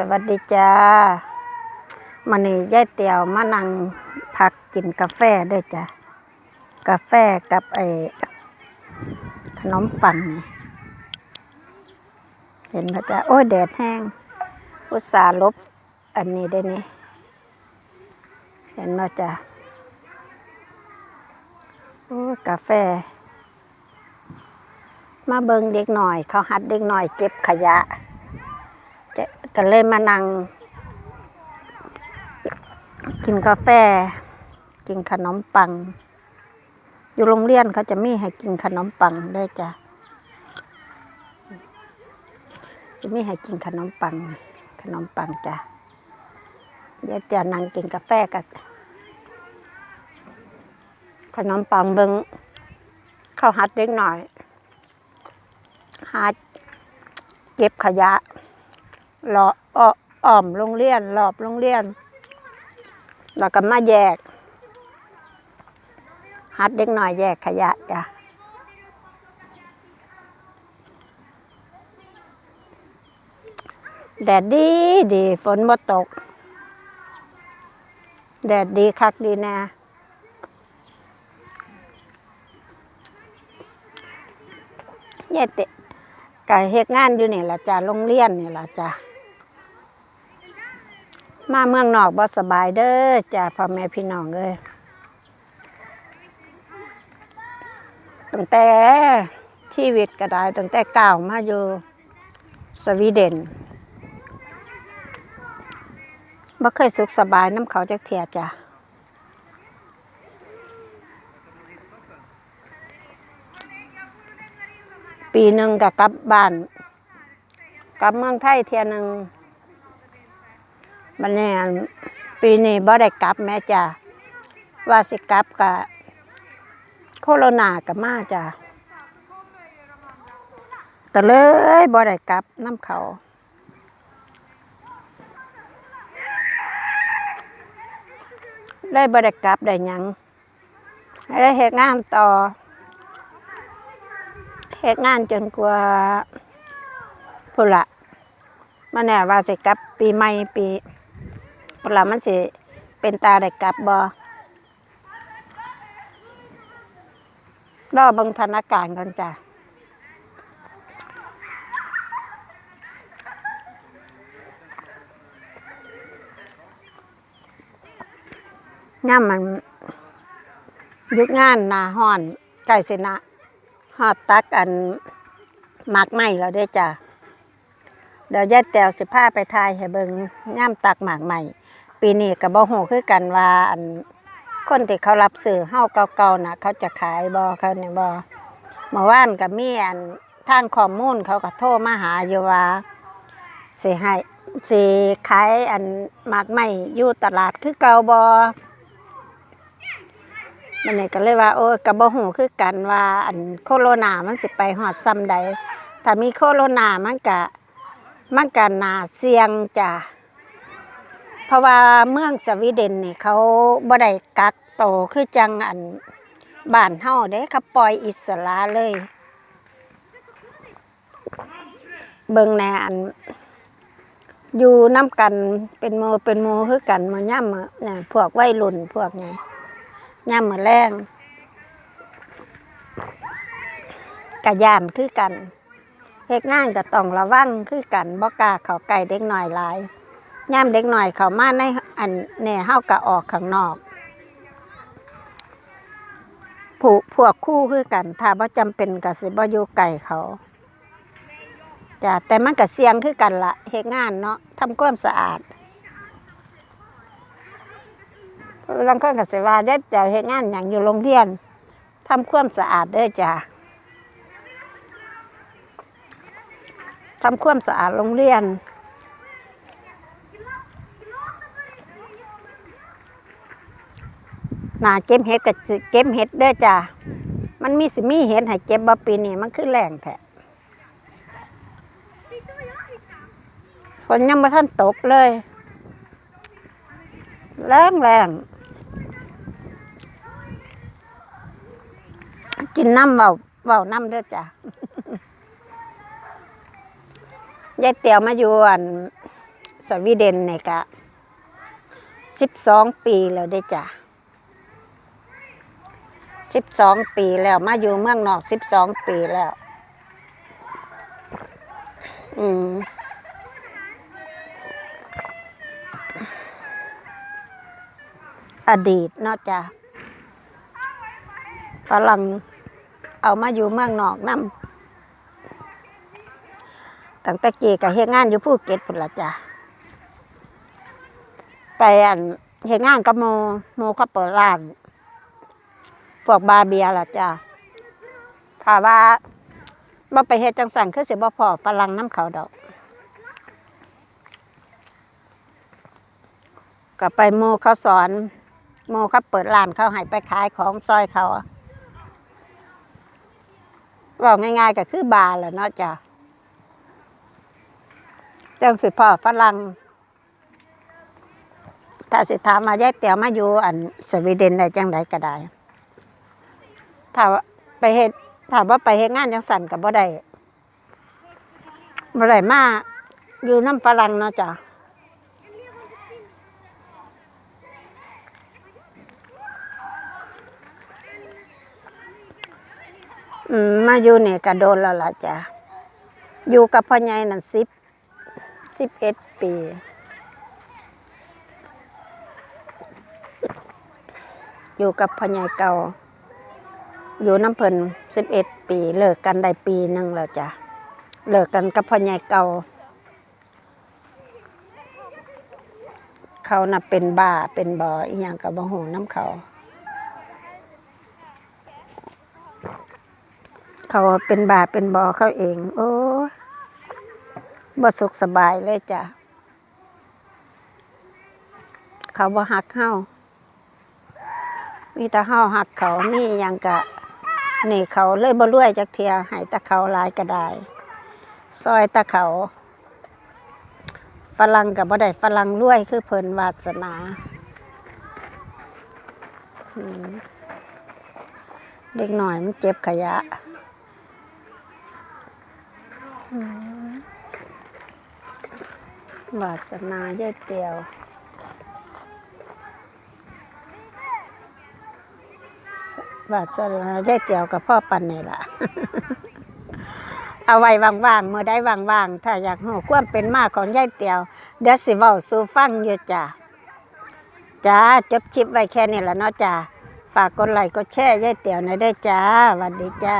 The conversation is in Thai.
สวัสดีจ้ามันนี่ยายเตียวมานั่งพักกินกาแฟด้วยจ้ะ กาแฟกับไอ้ขนมปังเห็นพระจ้าโอ้ยแดดแห้ง อุตส่าห์ลบ อันนี้ได้นี่ เห็นพระจ้าโอ้ยกาแฟ มาเบิงเด็กหน่อย เขาหัดเด็กหน่อยเก็บขยะ ก็เลยมานั่งกินกาแฟ กินขนมปัง อยู่โรงเรียนเขาจะมีให้กินขนมปังด้วยจ้ะจะมีให้กินขนมปัง ขนมปังจ้ะเดี๋ยวจะนั่งกินกาแฟกับขนมปังเบิงเข้าวหัดเด็กหน่อยหาเก็บขยะ รออ้ออ้อมโรงเรียนรอบโรงเรียนแล้วก็มาแยก หัดเด็กหน่อยแยกขยะจ้ะแดดดีดีฝนบ่ตก แดดดีคักดีแน่ยายเตะก็เฮ็ดงานอยู่นี่ล่ะจ้ะโรงเรียนนี่ล่ะจ้ะ มาเมืองนอกบ่สบายเด้อจ้ะพ่อแม่พี่น้องเอ้ยตั้งแต่ชีวิตก็ได้ตั้งแต่ก้าวมาอยู่สวีเดนบ่เคยสุขสบายน้ำเขาจักเทียจ้ะปีหนึ่งก็กลับบ้าน กลับเมืองไทยเทียหนึ่ง มันเนี่ยปีนี้บ่ได้กลับแม่จ้ะว่าสิกลับกะโคโรนากับมาจ้ะก็เลยบ่ได้กลับน้ำเขาได้บ่ได้กลับได้ยังได้เฮ็ดงานต่อเฮ็ดงานจนกว่าพุ่ละมันแน่ว่าสิกลับปีใหม่ปี พุ่นละมันสิเป็นตาได้กลับบ่รอบิ่งธนาการก่อนจ้ะย่ำมันยุดงานนาห้อนใกล้สินะฮอดตักอันหมากไหม้แล้วเด้จ้ะเดี๋ยวยายแตวสิพาไปทายให้เบิงย่ามตักหมากใหม่ ปีนี้ก็บ่ฮู้คือกันว่าอันคนที่เขารับซื้อเฮาเก่าๆนะเขาจะขายบ่เขาเนี่ยบ่เมื่อวานก็มีอันทางข้อมูลเขาก็โทรมาหาอยู่ว่าสิให้สิขายอันมากใหม่อยู่ตลาดคือเก่าบ่มันนี่ก็เลยว่า โอ้ยก็บ่ฮู้คือกันว่า อันโคโรนามันสิไปฮอดซ้ำใดถ้ามีโคโรนามันก็มันก็น่าเสี่ยงจ้ะ เพราะว่าเมืองสวีเดนนี่เขาบ่ได้กักโตคือจังอันบ้านเฮาเด้เขาปล่อยอิสระเลย เบิ่งแหนอัน อยู่น้ำกันเป็นโมเป็นโมคือกันมาย่ำเนี่ยพวกวัยรุ่นพวกไงย่ำมือแรงกะยานคือกันเฮ็ดงานก็ต้องระวังคือกันบ่กล้าเข้าใกล้เด็กน้อยหลาย ย่ามเด็กหน้อยเขามาในอันเนี่ยเฮาก็ออกข้างนอกผูพวกคู่คือกัน ถ้าบ่จำเป็นก็สิบ่อยู่ใกล้เขาจ้ะแต่มันก็เสียงคือกันละเฮ็ดงานเนาะทำความสะอาดลังคนก็สิว่าเด็ดแต่เฮ็ดงานหยังอยู่โรงเรียนทำความสะอาดเด้อจ้ะทำความสะอาดโรงเรียน น่าเก็บเห็ดกับเก็บเห็ดเด้อจ้ะมันมีสิมีเห็ดให้เก็บบ่ปีนี้มันคือแรงแท้ฝนยังบ่ทันตกเลย แรงแรงกินน้ำเบาเบาน้ำเด้อจ้ะยายเตียวมาอยู่อันสวีเดนนี่ก็สิบสองปีแล้วได้จ้ะ สิบสองปีแล้วมาอยู่เมืองนอกสิบสองปีแล้ว อืมอดีตนอกจากฝรั่งเอามาอยู่เมืองนอกนำตั้งแต่กี้ก็เฮงานอยู่ภูเก็ตพุ่นละจ้ะไปอันเฮงานกับโมโมเขาเปิดร้าน พวกบาเบียล่ะจ้ะถ้าว่าบ่ไปเฮ็ดจังสั่นคือสิบ่พอฝรั่งน้ำเขาดอกก็ไปโมเขาสอน โมเขาเปิดร้านเขาให้ไปขายของซอยเขาบอกง่ายๆก็คือบาร์แหละเนาะจ้ะจังสิพ่อฝรั่งถ้าสิถามมาแยกเตี๋ยวมาอยู่อันสวีเดนได้จังไดก็ได้ ถ้าว่าไปเฮ็ดถ้าว่าไปเฮ็ดงานจังสั่นก็บ่ได้บ่ได้มาอยู่น้ำฝรั่งเนาะจ้ะมาอยู่เนี่ยก็โดนแล้วล่ะจ้ะ อยู่กับพ่อใหญ่นั่นสิบสิบเอ็ดปี อยู่กับพ่อใหญ่เก่า อยู่น้ำเพิ่นสิบเอ็ดปี เลิกกันได้ปีหนึ่งแล้วจ้ะเลิกกันกับพ่อใหญ่เก่า เขาน่ะเป็นบ้าเป็นบออีหยังกับบ่หูน้ำเขา เขาเป็นบาเป็นบอเขาเอง โอ้บ่สุขสบายเลยจ้ะเขาบ่หักเฮามีแต่เฮาหักเขามีหยังกะ นี่เขาเลยบ่รวยจักเทียให้แตะเขาลายก็ได้ซอยตะเขาฝรั่งกับบ่ได้ฝรั่งรวยคือเพิ่นวาสนาเด็กหน่อยมันเจ็บขยะวาสนายายเตียว วาสนายายเตียวกับพ่อปันนี่ล่ะ เอาไว้ว่างๆเมื่อได้ว่างๆถ้าอยากหูความเป็นมาของยายเตียวเดี๋ยวสิเว้าสู่ฟังอยู่จ้ะจ้าจบชิปไว้แค่นี้ละเนาะจ้าฝากกดไลค์กดแชร์ยายเตียวหน่อยได้จ้าสวัสดีจ้า